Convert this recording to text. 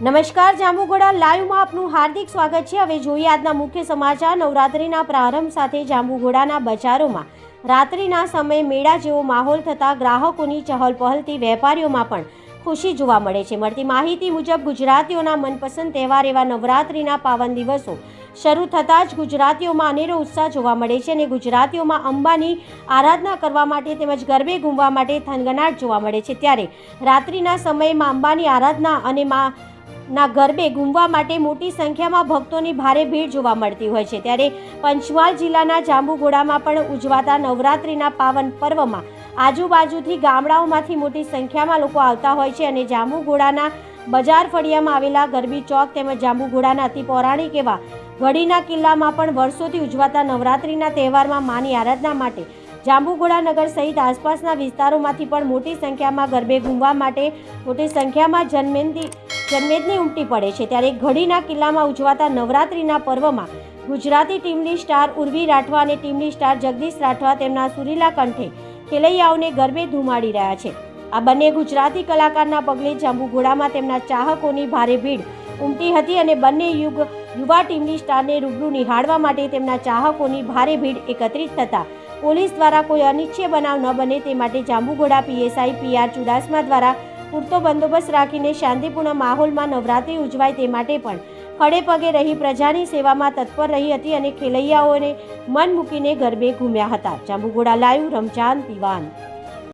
નમસ્કાર, જાંબુઘોડા લાઈવમાં આપનું હાર્દિક સ્વાગત છે. હવે જોઈએ આજના મુખ્ય સમાચાર. નવરાત્રિના પ્રારંભ સાથે જાંબુઘોડાના બજારોમાં રાત્રિના સમયે મેળા જેવો માહોલ થતાં ગ્રાહકોની ચહલપહલથી વેપારીઓમાં પણ ખુશી જોવા મળે છે. મળતી માહિતી મુજબ, ગુજરાતીઓના મનપસંદ તહેવાર એવા નવરાત્રિના પાવન દિવસો શરૂ થતાં જ ગુજરાતીઓમાં અનેરો ઉત્સાહ જોવા મળે છે અને ગુજરાતીઓમાં અંબાની આરાધના કરવા માટે તેમજ ગરબે ઘૂમવા માટે થનગનાટ જોવા મળે છે. ત્યારે રાત્રિના સમયમાં અંબાની આરાધના અને મા ના ગરબે ઘૂમવા માટે મોટી સંખ્યામાં ભક્તોની ભારે ભીડ જોવા મળતી હોય છે. ત્યારે પંચમહાલ જિલ્લાના જાંબુઘોડામાં પણ ઉજવાતા નવરાત્રિના પાવન પર્વમાં આજુબાજુથી ગામડાઓમાંથી મોટી સંખ્યામાં લોકો આવતા હોય છે અને જાંબુઘોડાના બજાર ફળિયામાં આવેલા ગરબી ચોક તેમજ જાંબુઘોડાના અતિ પૌરાણિક એવા ગઢીના કિલ્લામાં પણ વર્ષોથી ઉજવાતા નવરાત્રિના તહેવારમાં માની આરાધના માટે જાંબુઘોડા નગર સહિત આસપાસના વિસ્તારોમાંથી પણ મોટી સંખ્યામાં ગરબે ઘૂમવા માટે મોટી સંખ્યામાં જન્મેન્દી જન્મેદની ઉમટી પડે છે ત્યારે ઘડીના કિલ્લામાં ઉજવાતા નવરાત્રિના પર્વમાં ગુજરાતી ટીમની સ્ટાર ઉર્વી રાઠવા અને ટીમની સ્ટાર જગદીશ રાઠવા તેમના સુરીલા કંઠે ખેલૈયાઓને ગરબે ધુમાડી રહ્યા છે. આ બંને ગુજરાતી કલાકારના પગલે જાંબુઘોડામાં તેમના ચાહકોની ભારે ભીડ ઉમટી હતી અને બંને યુગ યુવા ટીમની સ્ટારને રૂબરૂ નિહાળવા માટે તેમના ચાહકોની ભારે ભીડ એકત્રિત થતા પોલીસ દ્વારા કોઈ અનિચ્છય બનાવ ન બને તે માટે જાંબુઘોડા પીએસઆઈ પીઆર ચુડાસમા દ્વારા પૂરતો બંદોબસ્ત રાખીને શાંતિપૂર્ણ માહોલમાં નવરાત્રિ ઉજવાય તે માટે પણ ખડે પગે રહી પ્રજાની સેવામાં તત્પર રહી હતી અને ખેલૈયાઓને મન મૂકીને ગરબે ઘૂમ્યા હતા. જાંબુઘોડા લાઈવ રમજાન દિવાન